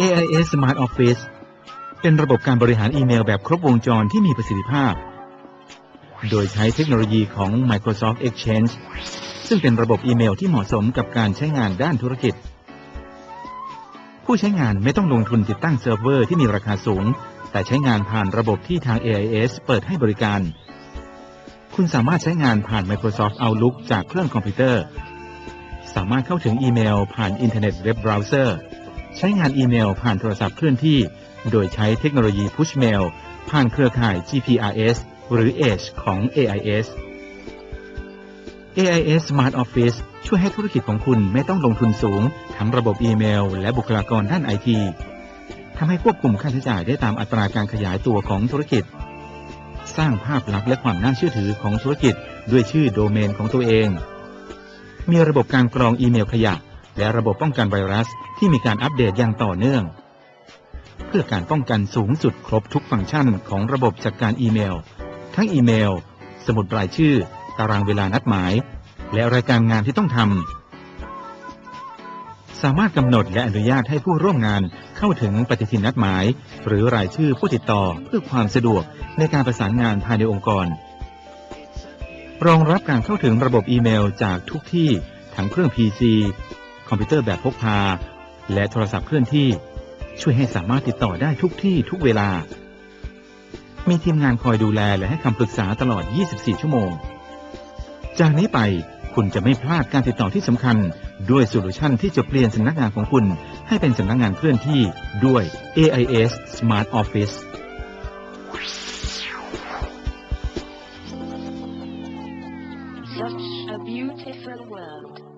AIS Smart Office เป็นระบบการบริหารอีเมลแบบครบวงจรที่มีประสิทธิภาพ โดยใช้เทคโนโลยีของ Microsoft Exchange ซึ่งเป็นระบบอีเมลที่เหมาะสมกับการใช้งานด้านธุรกิจ ผู้ใช้งานไม่ต้องลงทุนติดตั้งเซิร์ฟเวอร์ที่มีราคาสูง แต่ใช้งานผ่านระบบที่ทาง AIS เปิดให้บริการ คุณสามารถใช้งานผ่าน Microsoft Outlook จากเครื่องคอมพิวเตอร์ สามารถเข้าถึงอีเมลผ่านอินเทอร์เน็ตเว็บเบราว์เซอร์ ใช้งานอีเมลผ่านโทรศัพท์เคลื่อนที่ โดยใช้เทคโนโลยี Push Mail ผ่านเครือข่าย GPRS หรือ Edge ของ AIS AIS Smart Office ช่วยให้ธุรกิจของคุณไม่ต้องลงทุนสูง ทั้งระบบอีเมล และบุคลากรด้านไอทีทำให้ควบคุมค่าใช้จ่ายได้ตามอัตราการขยายตัวของธุรกิจ สร้างภาพลักษณ์และความน่าเชื่อถือของธุรกิจ ด้วยชื่อโดเมนของตัวเอง มีระบบการกรองอีเมลขยะ และระบบป้องกันไวรัสที่มีการอัปเดตอย่างต่อเนื่อง เพื่อการป้องกันสูงสุดครบทุกฟังก์ชันของระบบจัดการอีเมล ทั้งอีเมล สมุดรายชื่อ ตารางเวลานัดหมาย และรายการงานที่ต้องทำสามารถกำหนดและอนุญาตให้ผู้ร่วมงานเข้าถึงปฏิทินนัดหมาย หรือรายชื่อผู้ติดต่อเพื่อความสะดวกในการประสานงานภายในองค์กร รองรับการเข้าถึงระบบอีเมลจากทุกที่ทั้งเครื่อง PC คอมพิวเตอร์แบบพกพา และโทรศัพท์เคลื่อนที่ ช่วยให้สามารถติดต่อได้ทุกที่ทุกเวลา มีทีมงานคอยดูแลและให้คำปรึกษาตลอด 24 ชั่วโมง จากนี้ไปคุณจะไม่พลาดการติดต่อที่สำคัญ ด้วยโซลูชันที่จะเปลี่ยนสำนักงานของคุณ ให้เป็นสำนักงานเคลื่อนที่ด้วย AIS Smart Office Such a beautiful world.